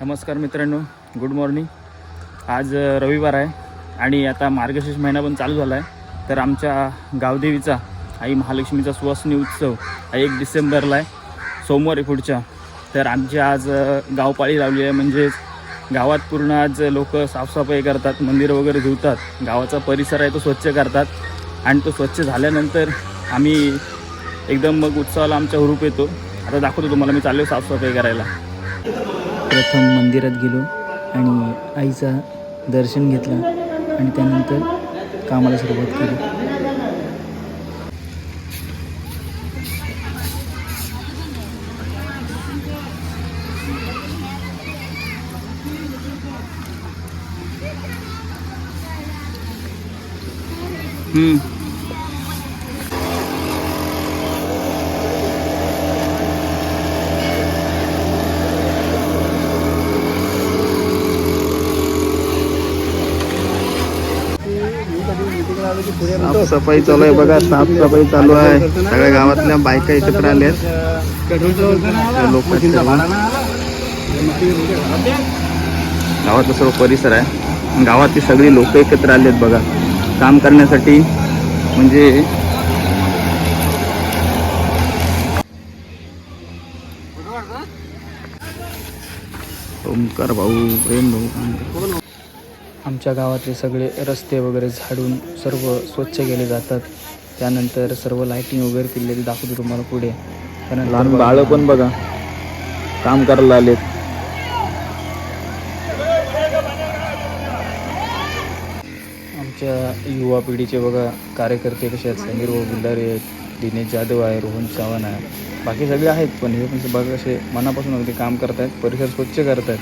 नमस्कार मित्रांनो good morning आज रविवार आहे आणि आता मार्गशीर्ष महिना पण चालू झाला आहे तर आमच्या गावदेवीचा आई महालक्ष्मीचा सुवासनी उत्सव हा एक डिसेंबरला आहे सोमवारी पुढच्या. तर आमची आज गावपाळी लावली आहे म्हणजेच गावात पूर्ण आज लोक साफसफाई करतात मंदिरं वगैरे धुतात गावाचा परिसर आहे तो स्वच्छ करतात. आणि तो स्वच्छ झाल्यानंतर आम्ही एकदम मग उत्सवाला आमच्या हुरूप येतो. आता दाखवतो तुम्हाला मी चाललो साफसफाई करायला. प्रथम मंदिरात गेलो आणि आईचा दर्शन घेतलं आणि त्यानंतर कामाला सुरुवात केली हम्म. साफसफाई चालू आहे बघा साफसफाई चालू आहे. सगळ्या गावातल्या बायका एकत्र आल्यात. लोक गावातला सर्व परिसर आहे. गावातली सगळी लोक एकत्र आलेत बघा. काम करण्यासाठी म्हणजे ओमकार भाऊ प्रेम भाऊ. आमच्या गावातले सगळे रस्ते वगैरे झाडून सर्व स्वच्छ केले जातात. त्यानंतर सर्व लाईटिंग वगैरे केलेली दाखवतो तुम्हाला पुढे. त्यानंतर लहान बाळ पण बघा. काम करायला आलेत. आमच्या युवा पिढीचे बघा कार्यकर्ते कसे आहेत. समीर भाऊ गुल्हारे आहेत दिनेश जाधव आहे रोहन चव्हाण आहे. बाकी सगळे आहेत पण हे पण बघा कसे मनापासून अगदी काम करतायत परिसर स्वच्छ करतायत.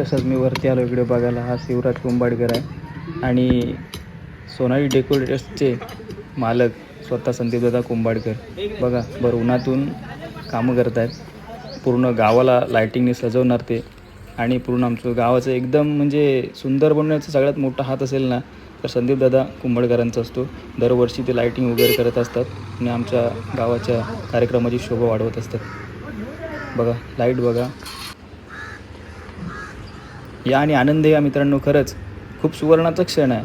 तसंच मी वरती आलो इकडे बघायला. हा शिवराज कुंभाडकर आहे. आणि सोनाली डेकोरेटर्सचे मालक स्वतः संदीपदादा कुंभाडकर. बघा बरं उन्हातून कामं करत आहेत पूर्ण गावाला लायटिंगने सजवणार ते. आणि पूर्ण आमचं गावाचं एकदम म्हणजे सुंदर बनवण्याचा सगळ्यात मोठा हात असेल ना तर संदीपदादा कुंभाडकरांचा असतो. दरवर्षी ते लायटिंग वगैरे करत असतात आणि आमच्या गावाच्या कार्यक्रमाची शोभा वाढवत असतात. बघा लाइट बघा. या आणि आनंद या मित्रांनो खरंच खूप सुवर्णाचा क्षण आहे.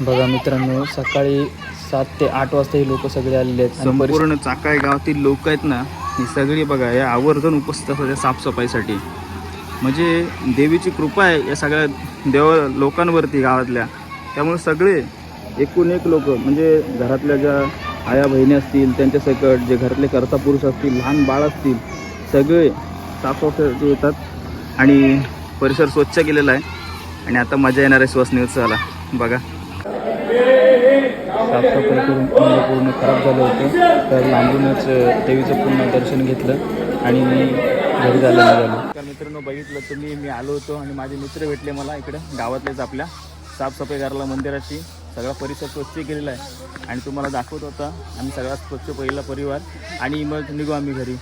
बघा मित्रांनो सकाळी सात ते आठ वाजता ही लोक सगळे आलेले आहेत संपूर्ण चाकाळ गावातील लोक आहेत ना ही सगळी बघा या आवर्जून उपस्थित असतात साफसफाईसाठी. म्हणजे देवीची कृपा आहे या सगळ्या देव लोकांवरती गावातल्या. त्यामुळे सगळे एकूण एक लोक म्हणजे घरातल्या ज्या आया बहिणी असतील त्यांच्या सकट जे घरातले कर्ता पुरुष असतील लहान बाळ असतील सगळे साफसफाईसाठी येतात आणि परिसर स्वच्छ केलेला आहे. आणि आता मजा येणार आहे श्वसनी उत्सवाला बघा. साफसफाई करून अंग पूर्ण खराब झालं होतं. तर लांबूनच देवीचं पूर्ण दर्शन घेतलं. आणि घरी तर मित्रांनो बघितलं तुम्ही मी आलो होतो आणि माझे मित्र भेटले मला इकडं गावातलेच आपल्या. साफसफाई करायला मंदिराची सगळा परिसर स्वच्छ केलेला आहे. आणि तुम्हाला दाखवत होता आम्ही सगळा स्वच्छ पहिला परिवार. आणि मग निघू आम्ही घरी.